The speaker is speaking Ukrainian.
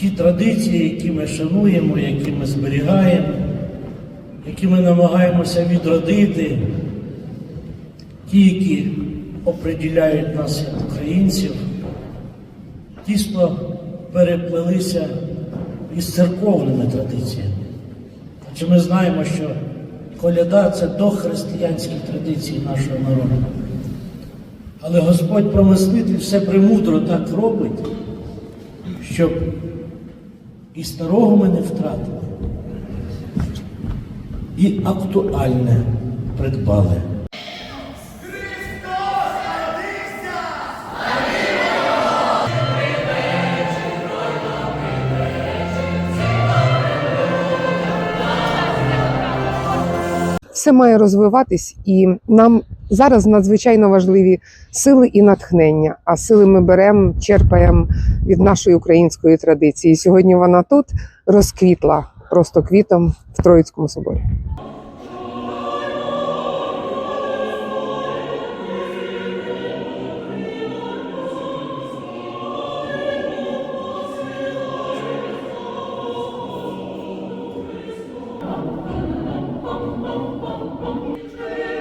ті традиції, які ми шануємо, які ми зберігаємо, які ми намагаємося відродити, ті, які оприділяють нас як українців, тісно переплелися із церковними традиціями. Адже ми знаємо, що коляда це дохристиянські традиції нашого народу. Але Господь промислитель все премудро так робить, щоб і старого ми не втратили, і актуальне придбали. Все має розвиватись, і нам зараз надзвичайно важливі сили і натхнення. А сили ми беремо, черпаємо від нашої української традиції. Сьогодні вона тут розквітла просто квітом в Троїцькому соборі. 风吹。